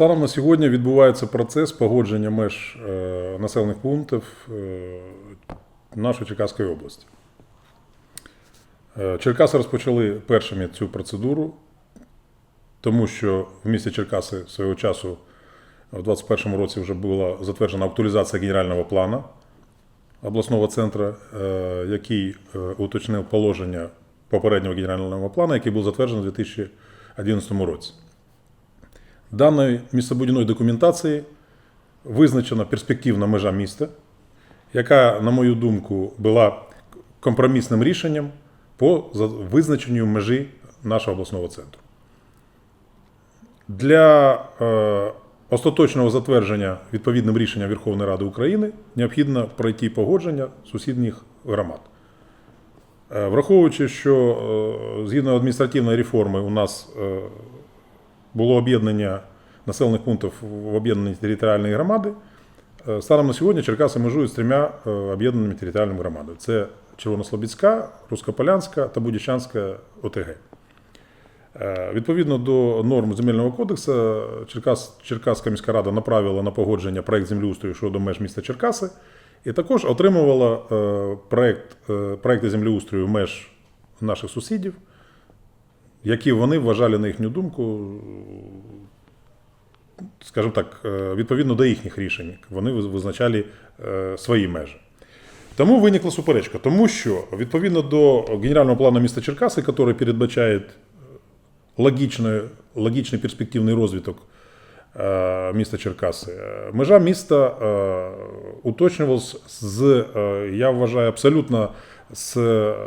Станом на сьогодні відбувається процес погодження меж е, населених пунктів е, нашої Черкаської області. Е, Черкаси розпочали першими цю процедуру, тому що в місті Черкаси свого часу в 2021 році вже була затверджена актуалізація генерального плану обласного центру, який уточнив положення попереднього генерального плану, який був затверджений у 2011 році. Даною містобудівної документації визначена перспективна межа міста, яка, на мою думку, була компромісним рішенням по визначенню межі нашого обласного центру. Для е, остаточного затвердження відповідним рішенням Верховної Ради України необхідно пройти погодження сусідніх громад. Е, Враховуючи, що е, згідно адміністративної реформи у нас е, було об'єднання населених пунктів в об'єднані територіальні громади. Е, Станом на сьогодні Черкаси межують з трьома е, об'єднаними територіальними громадами: це Червонослобідська, Рускополянська та Будічанська ОТГ. Е, Відповідно до норм земельного кодексу, Черкас, Черкаська міська рада направила на погодження проект землеустрою щодо меж міста Черкаси, і також отримувала проект, е, проекти землеустрою меж наших сусідів, які вони вважали, на їхню думку, скажімо так, е, відповідно до їхніх рішень, вони визначали е, свої межі. Тому виникла суперечка, тому що відповідно до генерального плану міста Черкаси, який передбачає логічний, логічний перспективний розвиток е, міста Черкаси, е, межа міста е, уточнювалась з, е, я вважаю, абсолютно з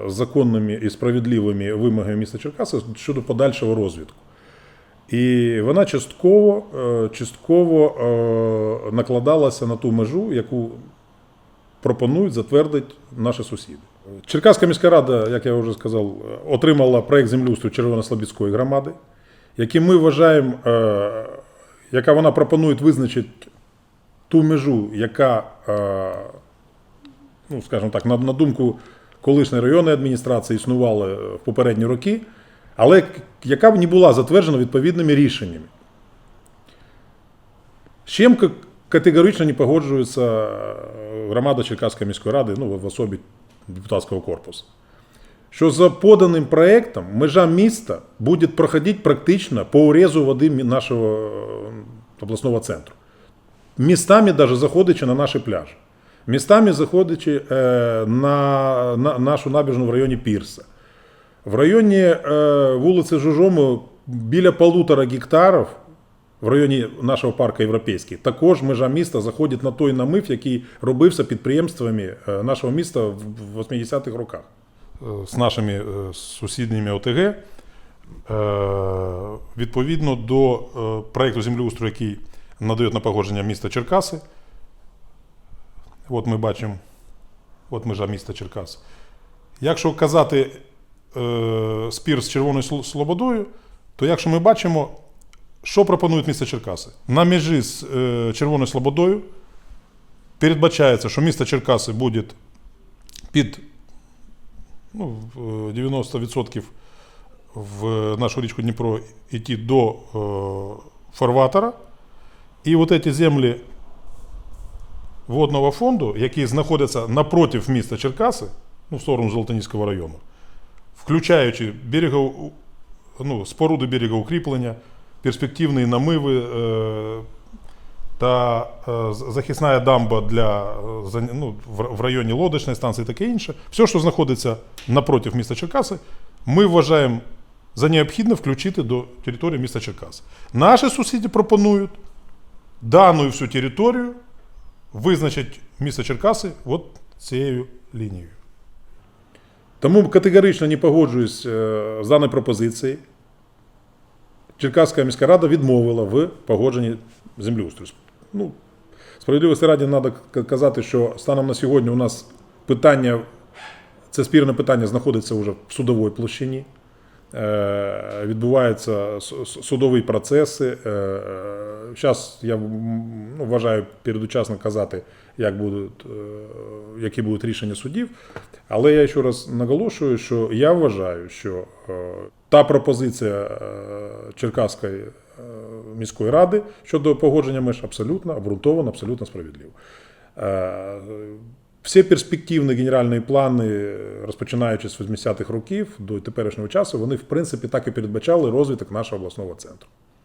законними і справедливими вимогами міста Черкаси щодо подальшого розвитку. І вона частково, е, частково е, накладалася на ту межу, яку пропонують затвердити наші сусіди. Черкаська міська рада, як я вже сказав, отримала проект землеустрою Червонослобідської громади, який ми вважаємо, е, яка вона пропонує визначити ту межу, яка, ну, скажімо так, на думку колишньої районної адміністрації існувала в попередні роки, але яка б не була затверджена відповідними рішеннями. З чим категорично не погоджується е, громада Черкаської міської ради, ну, в особі депутатського корпусу. Що за поданим проектом межа міста буде проходити практично по урезу води нашого е, обласного центру. Містами навіть заходячи на наші пляжі. Містами заходячи е, на, на нашу набережну в районі Пірса. В районі е, вулиці Жужому біля полутора гектарів в районі нашого парку Європейський також межа міста заходить на той намив, який робився підприємствами е, нашого міста в в 80-х роках. З нашими сусідніми ОТГ. Відповідно до проєкту землеустрою, який надає на погодження міста Черкаси. От ми бачимо, от межа міста Черкаси. Якщо казати е, спір з Червоною Слободою, то якщо ми бачимо, що пропонує місто Черкаси? На межі з е, Червоною Слободою передбачається, що місто Черкаси буде під ну, 90% в нашу річку Дніпро йти до е, фарватера. І от ці землі водного фонду, які знаходяться напротив міста Черкаси, ну, в сторону Золотоніського району, включаючи берегов, ну, споруди берегоукріплення, перспективні намиви е, та е, захисна дамба для, е, ну, в, районі лодочної станції таке інше. Все, що знаходиться напротив міста Черкаси, ми вважаємо за необхідне включити до території міста Черкаси. Наші сусіди пропонують дану всю територію визначить місто Черкаси от цією лінією. Тому категорично не погоджуюсь е, з даною пропозицією. Черкаська міська рада відмовила в погодженні землеустрою. Ну, справедливості раді треба казати, що станом на сьогодні у нас питання, це спірне питання знаходиться вже в судовій площині. Е, Відбуваються судові процеси. Зараз я ну, вважаю передучасно казати, як будуть, е, які будуть рішення судів. Але я ще раз наголошую, що я вважаю, що е, та пропозиція е, Черкаської міської ради щодо погодження меж абсолютно обґрунтовано, абсолютно справедливо. Е, Всі перспективні генеральні плани, розпочинаючи з 80-х років до теперішнього часу, вони в принципі так і передбачали розвиток нашого обласного центру.